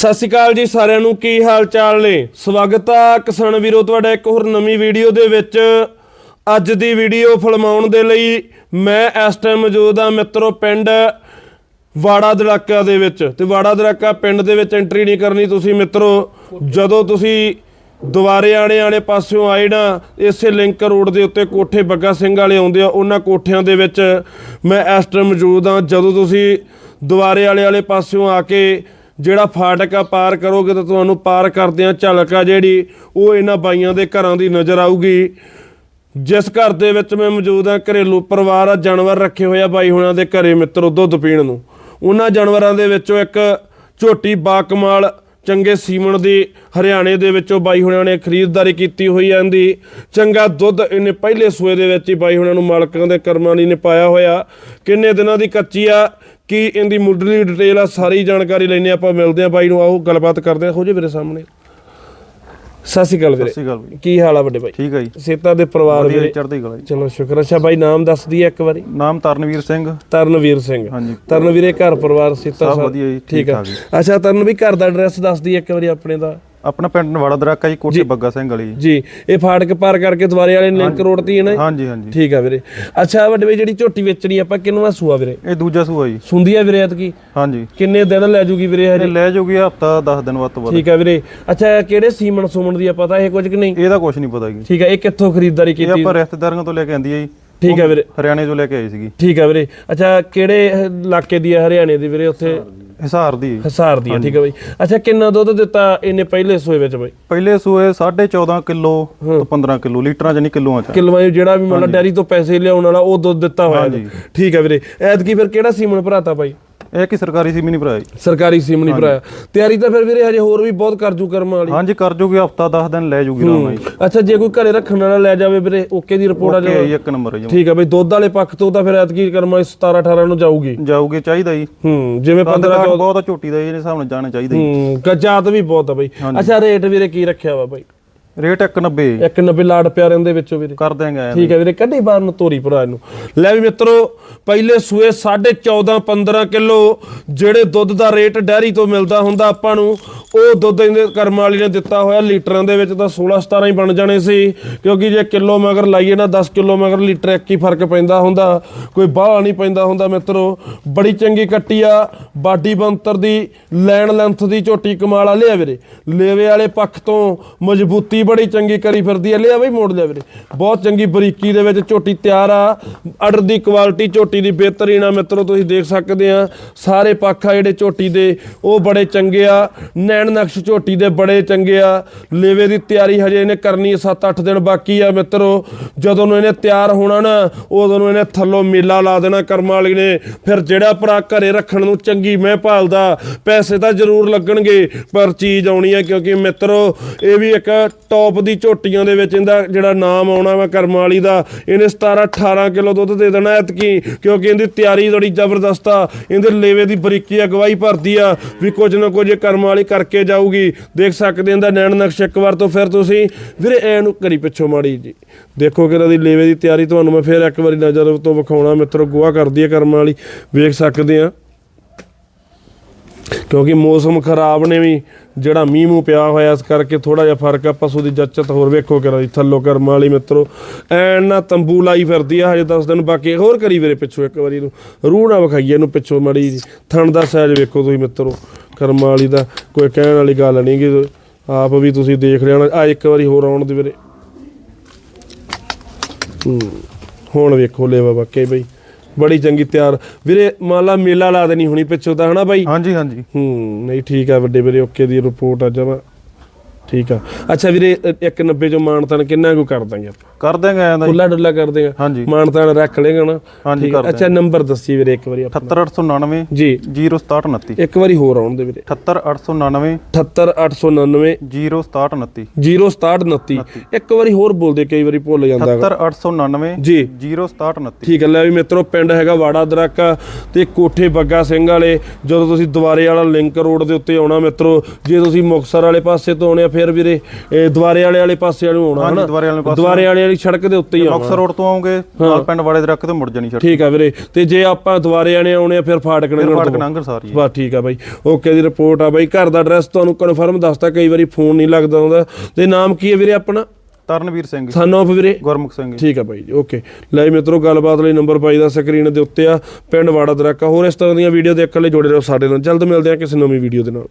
ਸਤਿ ਸ਼੍ਰੀ ਅਕਾਲ ਜੀ ਸਾਰਿਆਂ ਨੂੰ, ਕੀ ਹਾਲ ਚਾਲ ਨੇ? ਸਵਾਗਤ ਆ ਕਿਸਾਨ ਵੀਰੋ, ਤੁਹਾਡਾ ਇੱਕ ਹੋਰ ਨਵੀਂ ਵੀਡੀਓ ਦੇ ਵਿੱਚ। ਅੱਜ ਦੀ ਵੀਡੀਓ ਫਿਲਮਾਉਣ ਦੇ ਲਈ ਮੈਂ ਇਸ ਟਾਈਮ ਮੌਜੂਦ ਆ ਮਿੱਤਰੋ ਪਿੰਡ ਵਾੜਾ ਦੜਾਕਾ ਦੇ ਵਿੱਚ। ਤੇ ਵਾੜਾ ਦੜਾਕਾ ਪਿੰਡ ਦੇ ਵਿੱਚ ਐਂਟਰੀ ਨਹੀਂ ਕਰਨੀ ਤੁਸੀਂ ਮਿੱਤਰੋ। ਜਦੋਂ ਤੁਸੀਂ ਦੁਆਰੇ ਆਣੇ ਆਣੇ ਪਾਸਿਓਂ ਆਏ ਨਾ, ਇਸੇ ਲਿੰਕ ਰੋਡ ਦੇ ਉੱਤੇ ਕੋਠੇ ਬੱਗਾ ਸਿੰਘ ਵਾਲੇ ਆਉਂਦੇ ਆ, ਉਹਨਾਂ ਕੋਠਿਆਂ ਦੇ ਵਿੱਚ ਮੈਂ ਇਸ ਟਾਈਮ ਮੌਜੂਦ ਆ। ਜਦੋਂ ਤੁਸੀਂ ਦੁਆਰੇ ਵਾਲੇ ਵਾਲੇ ਪਾਸਿਓਂ ਆ ਕੇ ਜਿਹੜਾ ਫਾਟਕ ਆ ਪਾਰ ਕਰੋਗੇ ਤਾਂ ਤੁਹਾਨੂੰ ਪਾਰ ਕਰਦਿਆਂ ਝਲਕ ਆ ਜਿਹੜੀ, ਉਹ ਇਹਨਾਂ ਬਾਈਆਂ ਦੇ ਘਰਾਂ ਦੀ ਨਜ਼ਰ ਆਊਗੀ। ਜਿਸ ਘਰ ਦੇ ਵਿੱਚ ਮੈਂ ਮੌਜੂਦ ਆ ਘਰੇਲੂ ਪਰਿਵਾਰ ਆ, ਜਾਨਵਰ ਰੱਖੇ ਹੋਏ ਆ ਬਾਈ ਹੁਣਾਂ ਦੇ ਘਰੇ ਮਿੱਤਰੋ ਦੁੱਧ ਪੀਣ ਨੂੰ। ਉਹਨਾਂ ਜਾਨਵਰਾਂ ਦੇ ਵਿੱਚੋਂ ਇੱਕ ਝੋਟੀ ਬਾਕਮਾਲ ਚੰਗੇ ਸੀਮਣ ਦੀ ਹਰਿਆਣੇ ਦੇ ਵਿੱਚੋਂ ਬਾਈ ਹੁਣਾਂ ਨੇ ਖਰੀਦਦਾਰੀ ਕੀਤੀ ਹੋਈ ਆ ਇਹਦੀ ਚੰਗਾ ਦੁੱਧ ਇਹਨੇ ਪਹਿਲੇ ਸੂਏ ਦੇ ਵਿੱਚ ਹੀ ਬਾਈ ਹੁਣਾਂ ਨੂੰ ਮਾਲਕਾਂ ਦੇ ਕਰਮਾਂ ਲਈ ਨੇ ਪਾਇਆ ਹੋਇਆ। ਕਿੰਨੇ ਦਿਨਾਂ ਦੀ ਕੱਚੀ ਆ, ਕੀ ਇਹਦੀ ਮੁੱਢਲੀ ਡਿਟੇਲ ਆ, ਸਾਰੀ ਜਾਣਕਾਰੀ ਲੈਣੇ ਆਪਾਂ ਮਿਲਦੇ ਆ ਬਾਈ ਨੂੰ। ਆਓ ਗੱਲਬਾਤ ਕਰਦੇ ਆ ਹੋ ਜੇ ਮੇਰੇ ਸਾਹਮਣੇ। ਸਤਿ ਸ਼੍ਰੀ ਅਕਾਲ ਸਤਿ ਵੀਰੇ ਸ਼੍ਰੀ ਅਕਾਲ ਕੀ ਹਾਲ ਆ ਵੱਡੇ ਬਾਈ ਠੀਕ ਹੈ ਜੀ। ਸੇਤਾ ਦੇ ਪਰਿਵਾਰ ਵਧੀਆ ਵੀਰੇ? ਚੜ੍ਹਦੀ ਕਲਾ ਜੀ। ਚਲੋ ਸ਼ੁਕਰ ਅੱਛਾ ਬਾਈ ਨਾਮ ਦੱਸ ਦਈਏ ਇੱਕ ਵਾਰੀ। ਨਾਮ ਤਰਨਵੀਰ ਸਿੰਘ। ਤਰਨਵੀਰ ਸਿੰਘ। ਹਾਂਜੀ। ਤਰਨਵੀਰੇ ਘਰ ਪਰਿਵਾਰ ਸੀਤਾ ਸਭ ਵਧੀਆ ਜੀ, ਠੀਕ ਠੀਕ ਆ ਜੀ। ਅੱਛਾ ਤਰਨ ਵੀ ਘਰ ਦਾ ਐਡਰੈਸ ਦੱਸ ਦਈਏ ਇੱਕ ਵਾਰੀ ਆਪਣੇ ਦਾ। ਆਪਣਾ ਪਿੰਡ ਨਵਾੜਾ ਦਰਾਕਾ ਜੀ ਕੋਠੇ ਬੱਗਾ ਸਿੰਘ ਵਾਲੀ ਜੀ। ਇਹ ਫਾਟਕ ਪਾਰ ਕਰਕੇ ਦੁਆਰੇ ਵਾਲੇ ਲਿੰਕ ਰੋਡ ਤੇ ਹੀ ਨਾ ਹਾਂਜੀ ਹਾਂਜੀ। ਠੀਕ ਆ ਵੀਰੇ। ਅੱਛਾ ਵੱਡੇ ਬਾਈ ਜਿਹੜੀ ਝੋਟੀ ਵੇਚਣੀ ਆਪਾਂ ਕਿੰਨਵਾ ਸੂਆ ਵੀਰੇ? ਇਹ ਦੂਜਾ ਸੂਆ ਜੀ। ਸੁੰਦੀ ਆ ਵੀਰੇ ਐਤਕੀ? ਹਾਂਜੀ। ਕਿੰਨੇ ਦਿਨ ਲੈ ਜੂਗੀ ਵੀਰੇ ਇਹ ਹਜੇ ਲੈ ਜੂਗੀ ਹਫਤਾ 10 ਦਿਨ ਵੱਧ ਤੋਂ ਵੱਧ। ਠੀਕ ਆ ਵੀਰੇ। ਅੱਛਾ ਕਿਹੜੇ ਸੀਮਨ ਸੁਮਨ ਦੀ ਆ ਪਤਾ? ਇਹ ਕੁਝ ਕਿ ਨਹੀਂ? ਇਹਦਾ ਕੁਝ ਨਹੀਂ ਪਤਾ ਜੀ। ਠੀਕ ਆ ਇਹ ਕਿੱਥੋਂ ਖਰੀਦਦਾਰੀ ਇਹ ਕੀਤੀ? ਆਪਾਂ ਰਿਸ਼ਤੇਦਾਰਾਂ ਤੋਂ ਲੈ ਕੇ ਆਂਦੀ ਹੈ ਜੀ। ਠੀਕ ਆ ਵੀਰੇ। ਹਰਿਆਣੇ ਤੋਂ ਲੈ ਕੇ ਆਈ ਸੀਗੀ। ਠੀਕ ਆ ਵੀਰੇ। ਅੱਛਾ ਕਿਹੜੇ ਇਲਾਕੇ ਦੀ ਆ? ਹਰਿਆਣੇ ਦੀ ਵੀਰੇ ਉੱਥੇ? ਹਿਸਾਰ ਦੀ। ਹਸਾਰ ਦੀ ਠੀਕ ਆ ਬਾਈ। ਅੱਛਾ ਕਿੰਨਾ ਦੁੱਧ ਦਿੱਤਾ ਇਹਨੇ ਪਹਿਲੇ ਸੂਏ ਵਿੱਚ ਬਾਈ? ਪਹਿਲੇ ਸੂਏ 14.5 ਕਿਲੋ ਤੋਂ 15 ਕਿਲੋ ਲੀਟਰਾਂ ਨਹੀਂ ਕਿਲੋਆਂ ਚ ਕਿਲਵਾ ਜਿਹੜਾ ਵੀ ਮਤਲਬ ਡੈਰੀ ਤੋਂ ਪੈਸੇ ਲਿਆਉਣ ਵਾਲਾ ਉਹ ਦੁੱਧ ਦਿੱਤਾ ਹੋਇਆ ਜੀ ਠੀਕ ਆ ਵੀਰੇ। ਐਤਕੀ ਫਿਰ ਕਿਹੜਾ ਸੀਮਨ ਭਰਾਤਾ ਬਾਈ? ਇਹ ਕੀ ਸਰਕਾਰੀ ਸੀ ਨਹੀਂ ਭਰਾ ਜੀ। ਸਰਕਾਰੀ ਸੀਮਨ ਹੀ ਭਰਾਇਆ। ਤਿਆਰੀ ਤਾਂ ਫਿਰ ਵੀਰੇ ਹਜੇ ਹੋਰ ਵੀ ਬਹੁਤ ਕਰ ਜੂ ਕਰਮਾਂ ਵਾਲੀ। ਹਾਂਜੀ ਕਰ ਜੂਗੀ ਹਫਤਾ 10 ਦਿਨ ਲੈ ਜੂਗੀ ਰਾਮ ਜੀ। ਅੱਛਾ ਜੇ ਕੋਈ ਘਰੇ ਰੱਖਣ ਵਾਲਾ ਲੈ ਜਾਵੇ ਵੀਰੇ ਓਕੇ ਦੀ ਰਿਪੋਰਟ ਆ ਓਕੇ ਜਾਵੇ। ਇੱਕ ਨੰਬਰ ਜੀ। ਠੀਕ ਆ ਬਈ ਦੁੱਧ ਵਾਲੇ ਪੱਖ ਤੋਂ ਤਾਂ ਫਿਰ ਐਤਕੀ ਕਰਮਾਂ 17 18 ਨੂੰ ਜਾਊਗੀ। ਜਾਊਗੇ ਚਾਹੀਦਾ ਜੀ। ਹੂੰ ਜਿਵੇਂ 15 15 ਬਹੁਤ ਆ ਝੋਟੀ ਦਾ ਜੀ, ਇਹਦੇ ਹਿਸਾਬ ਨਾਲ ਜਾਣਾ ਚਾਹੀਦਾ ਜੀ। ਹੂੰ ਕਜਾਤ ਵੀ ਬਹੁਤ ਆ ਬਈ। ਅੱਛਾ ਰੇਟ ਵੀਰੇ ਕੀ ਰੱਖਿਆ ਵਾ ਬਈ? ਰੇਟ 190 ਜੀ। ਇੱਕ 90 ਲਾੜ ਪਿਆਰਿਆਂ ਦੇ ਵਿੱਚੋਂ ਵੀਰੇ। ਕਰ ਦਿਆਂਗੇ। ਠੀਕ ਹੈ ਵੀਰੇ ਕੱਢੀ ਬਾਹਰ ਨੂੰ ਤੋਰੀ ਭਰਾ ਨੂੰ ਲੈ ਵੀ ਮਿੱਤਰੋ ਪਹਿਲੇ ਸੂਏ 14.5 15 ਕਿਲੋ ਜਿਹੜੇ ਦੁੱਧ ਦਾ ਰੇਟ ਡੈਰੀ ਤੋਂ ਮਿਲਦਾ ਹੁੰਦਾ ਆਪਾਂ ਨੂੰ ਉਹ ਦੁੱਧ ਇਹਦੇ ਕਰਮ ਵਾਲੀ ਨੇ ਦਿੱਤਾ ਹੋਇਆ ਲੀਟਰਾਂ ਦੇ ਵਿੱਚ ਤਾਂ 16 17 ਹੀ ਬਣ ਜਾਣੇ ਸੀ। ਕਿਉਂਕਿ ਜੇ ਕਿਲੋ ਮਗਰ ਲਾਈਏ ਨਾ 10 ਕਿਲੋ ਮਗਰ ਲੀਟਰ ਇੱਕ ਹੀ ਫ਼ਰਕ ਪੈਂਦਾ ਹੁੰਦਾ। ਕੋਈ ਬਾਹਲਾ ਨਹੀਂ ਪੈਂਦਾ ਹੁੰਦਾ ਮਿੱਤਰੋ। ਬੜੀ ਚੰਗੀ ਕੱਟੀ ਆ ਬਾਡੀ ਬੰਤਰ ਦੀ ਲੈਣ ਲੈਂਥ ਦੀ ਝੋਟੀ ਕਮਾਲ ਆ। ਲਿਆ ਵੀਰੇ ਲੇਵੇ ਵਾਲੇ ਪੱਖ ਤੋਂ ਮਜ਼ਬੂਤੀ ਬੜੀ ਚੰਗੀ ਕਰੀ ਫਿਰਦੀ ਆ ਲਿਆ ਬਈ, ਮੋੜ ਲਿਆ ਵੀਰੇ। ਬਹੁਤ ਚੰਗੀ ਬਰੀਕੀ ਦੇ ਵਿੱਚ ਝੋਟੀ ਤਿਆਰ ਆ। ਆਰਡਰ ਦੀ ਕੁਆਲਿਟੀ ਝੋਟੀ ਦੀ ਬਿਹਤਰੀਨ ਆ। ਮਿੱਤਰੋ, ਤੁਸੀਂ ਦੇਖ ਸਕਦੇ ਆ, ਸਾਰੇ ਪੱਖ ਆ ਜਿਹੜੇ ਝੋਟੀ ਦੇ। ਉਹ ਬੜੇ ਚੰਗੇ ਆ। ਨੈਣ ਨਕਸ਼ ਝੋਟੀ ਦੇ ਬੜੇ ਚੰਗੇ ਆ। ਲੇਵੇ ਦੀ ਤਿਆਰੀ ਹਜੇ ਇਹਨੇ ਕਰਨੀ 7-8 ਦਿਨ ਬਾਕੀ ਆ ਮਿੱਤਰੋ। ਜਦੋਂ ਨੂੰ ਇਹਨੇ ਤਿਆਰ ਹੋਣਾ ਨਾ, ਉਦੋਂ ਨੂੰ ਇਹਨੇ ਥੱਲੋਂ ਮੇਲਾ ਲਾ ਦੇਣਾ ਕਰਮਾਂ ਵਾਲੀ ਨੇ। ਫਿਰ ਜਿਹੜਾ ਭਰਾ ਘਰੇ ਰੱਖਣ ਨੂੰ ਚੰਗੀ ਮੈਂ ਭਾਲਦਾ, ਪੈਸੇ ਤਾਂ ਜ਼ਰੂਰ ਲੱਗਣਗੇ, ਪਰ ਚੀਜ਼ ਆਉਣੀ ਹੈ ਕਿਉਂਕਿ ਮਿੱਤਰੋ, ਇਹ ਵੀ ਇੱਕ ਟੌਪ ਦੀ ਝੋਟੀਆਂ ਦੇ ਵਿੱਚ ਇਹਦਾ ਜਿਹੜਾ ਨਾਮ ਆਉਣਾ ਵਾ ਕਰਮ ਵਾਲੀ ਦਾ, ਇਹਨੇ 17 18 ਕਿਲੋ ਦੁੱਧ ਦੇ ਦੇਣਾ ਐਤਕੀ, ਕਿਉਂਕਿ ਇਹਦੀ ਤਿਆਰੀ ਬੜੀ ਜ਼ਬਰਦਸਤ ਆ, ਇਹਦੇ ਲੇਵੇ ਦੀ ਬਰੀਕੀ ਅਗਵਾਈ ਭਰਦੀ ਆ, ਵੀ ਕੁਝ ਨਾ ਕੁਝ ਇਹ ਕਰਮ ਵਾਲੀ ਕਰਕੇ ਜਾਊਗੀ। ਦੇਖ ਸਕਦੇ ਇਹਦਾ ਨੈਣ ਨਕਸ਼ ਇੱਕ ਵਾਰ ਤੋਂ ਫਿਰ ਤੁਸੀਂ। ਵੀਰੇ, ਐ ਨੂੰ ਕਰੀ ਪਿੱਛੋਂ ਮਾੜੀ ਜੀ। ਦੇਖੋ ਕਿ ਇਹਦੀ ਲੇਵੇ ਦੀ ਤਿਆਰੀ ਤੁਹਾਨੂੰ ਮੈਂ ਫਿਰ ਇੱਕ ਵਾਰੀ ਨਜ਼ਰ ਤੋਂ ਵਿਖਾਉਣਾ, ਮਿੱਤਰੋ, ਗੋਆ ਕਰਦੀ ਹੈ ਕਰਮ ਵਾਲੀ ਵੇਖ ਸਕਦੇ ਆ। ਕਿਉਂਕਿ ਮੌਸਮ ਖਰਾਬ ਨੇ ਵੀ, ਜਿਹੜਾ ਮੀਂਹ ਮੂੰਹ ਪਿਆ ਹੋਇਆ, ਇਸ ਕਰਕੇ ਥੋੜਾ ਜਿਹਾ ਫ਼ਰਕ ਆ, ਪਸ਼ੂ ਦੀ ਜੱਚਤ ਹੋਰ ਵੇਖੋ ਕਰਾ ਦੀ ਥੱਲੋ ਕਰਮ ਵਾਲੀ ਮਿੱਤਰੋ। ਐਨ ਨਾ ਤੰਬੂ ਲਾਈ ਫਿਰਦੀ ਆ, ਹਜੇ 10 ਦਿਨ ਬਾਕੀ, ਹੋਰ ਕਰੀ ਵੀਰੇ ਪਿੱਛੋਂ ਇੱਕ ਵਾਰੀ ਨੂੰ ਰੂਹ ਨਾ ਵਿਖਾਈਏ ਇਹਨੂੰ ਪਿੱਛੋਂ ਮੜੀ ਜੀ, ਥਣ ਦਾ ਸਾਈਜ਼ ਵੇਖੋ ਤੁਸੀਂ ਮਿੱਤਰੋ, ਕਰਮ ਵਾਲੀ ਦਾ, ਕੋਈ ਕਹਿਣ ਵਾਲੀ ਗੱਲ ਨਹੀਂ ਕਿ ਆਪ ਵੀ ਤੁਸੀਂ ਦੇਖ ਲਿਆ ਆ ਇੱਕ ਵਾਰੀ ਹੋਰ ਆਉਣ ਦੀ ਵੀਰੇ। ਹੁਣ ਵੇਖੋ ਲੈ ਬਾਬਾ ਕੇ ਬਈ। ਬੜੀ ਚੰਗੀ ਤਿਆਰ। ਵੀਰੇ ਮੰਨ ਲਾ ਮੇਲਾ ਲਾ ਦੇਣੀ ਹੁਣੀ ਪਿੱਛੋਂ ਤਾਂ ਹਨਾ ਬਾਈ? ਹਾਂਜੀ ਹਾਂਜੀ। ਹੂੰ ਨਹੀਂ ਠੀਕ ਆ ਵੱਡੇ ਵੀਰੇ ਓਕੇ ਦੀ ਰਿਪੋਰਟ ਆ ਜਮਾ। ਠੀਕ ਆ। ਅੱਛਾ ਵੀਰੇ 190 ਚੋਂ ਮਾਨਤਾਨ ਕਿੰਨਾ ਕੁ ਕਰ ਦਾਂਗੇ ਆਪਾਂ? ਕਰ ਦਿਆਂਗੇ ਐਂ ਦਾ। ਖੁੱਲਾ ਡੁੱਲਾ ਕਰ ਦੇਗਾ ਹਾਂਜੀ। ਮਾਨਤਾਨ ਰੱਖ ਲੇਗਾ ਨਾ। ਹਾਂਜੀ। ਕਰ ਅੱਛਾ ਨੰਬਰ ਦੱਸੀ ਵੀਰੇ ਇੱਕ ਵਾਰੀ ਆਪਾਂ 78899 ਜੀ। 06729 ਇੱਕ ਵਾਰੀ ਹੋਰ ਆਉਣ ਦੇ ਵੀਰੇ। 78899 78899 06729 06729 ਇੱਕ ਵਾਰੀ ਹੋਰ ਬੋਲ ਦੇ ਕਈ ਵਾਰੀ ਭੁੱਲ ਜਾਂਦਾ ਗਾ 78899 ਜੀ। 06729 ਠੀਕ ਹੈ ਲੈ ਵੀ ਮਿੱਤਰੋ ਪਿੰਡ ਹੈਗਾ ਵਾੜਾ ਦਰਾਕਾ ਤੇ ਕੋਠੇ ਬੱਗਾ ਸਿੰਘ ਵਾਲੇ। ਜਦੋਂ ਤੁਸੀਂ ਦੁਆਰੇ ਵਾਲਾ ਲਿੰਕ ਰੋਡ ਦੇ ਉੱਤੇ ਆਉਣਾ ਮਿੱਤਰੋ ਜੇ ਤੁਸੀਂ ਮੁਕਸਰ ਵਾਲੇ ਪਾਸੇ ਤੋਂ ਆਉਣੇ ਆ ਫਿਰ ਵੀਰੇ ਇਹ ਦੁਆਰੇ ਵਾਲੇ ਵਾਲੇ ਪਾਸੇ ਵਾਲੇ ਆਉਣਾ ਹਨਾ? ਦੁਆਰੇ ਵਾਲੇ ਪਾਸੇ ਦੁਆਰੇ ਵਾਲੇ ਵਾਲੀ ਸੜਕ ਦੇ ਉੱਤੇ ਹੀ ਆਉਣਾ। ਮੁਕਤਸਰ ਰੋਡ ਤੋਂ ਆਉਂਗੇ ਨਾਲ ਪਿੰਡ ਵਾਲੇ ਦੇ ਰੱਖ ਤੇ ਮੁੜ ਜਾਣੀ ਛੱਡ ਠੀਕ ਆ ਵੀਰੇ ਤੇ ਜੇ ਆਪਾਂ ਦੁਆਰੇ ਆਣੇ ਆਉਣੇ ਆ ਫਿਰ ਫਾਟਕ ਨੰਗਲ ਫਾਟਕ ਤੋਂ। ਨੰਗਲ ਸਾਰੀ। ਬਸ ਠੀਕ ਆ ਬਾਈ। ਓਕੇ ਦੀ ਰਿਪੋਰਟ ਆ ਬਾਈ। ਘਰ ਦਾ ਐਡਰੈਸ ਤੁਹਾਨੂੰ ਕਨਫਰਮ ਦੱਸਤਾ ਕਈ ਵਾਰੀ ਫੋਨ ਨਹੀਂ ਲੱਗਦਾ ਹੁੰਦਾ। ਤੇ ਨਾਮ ਕੀ ਹੈ ਵੀਰੇ ਆਪਣਾ? ਤਰਨਵੀਰ ਸਿੰਘ। ਸਨ ਆਫ ਵੀਰੇ। ਗੁਰਮੁਖ ਸਿੰਘ। ਠੀਕ ਆ ਬਾਈ ਜੀ ਓਕੇ। ਲੈ ਮਿੱਤਰੋ ਗੱਲਬਾਤ ਲਈ ਨੰਬਰ ਪਾਈ ਦਾ ਸਕਰੀਨ ਦੇ ਉੱਤੇ ਆ। ਪਿੰਡ ਵਾੜਾ ਦਰਾਕਾ ਹੋਰ ਇਸ ਤਰ੍ਹਾਂ ਦੀਆਂ ਵੀਡੀਓ ਦੇਖਣ ਲਈ ਜੁੜੇ ਰਹੋ ਸਾਡੇ ਨਾਲ। ਜਲਦ ਮਿਲਦੇ ਆ ਕਿਸੇ ਨਵੀਂ ਵੀਡੀਓ ਦੇ ਨਾਲ।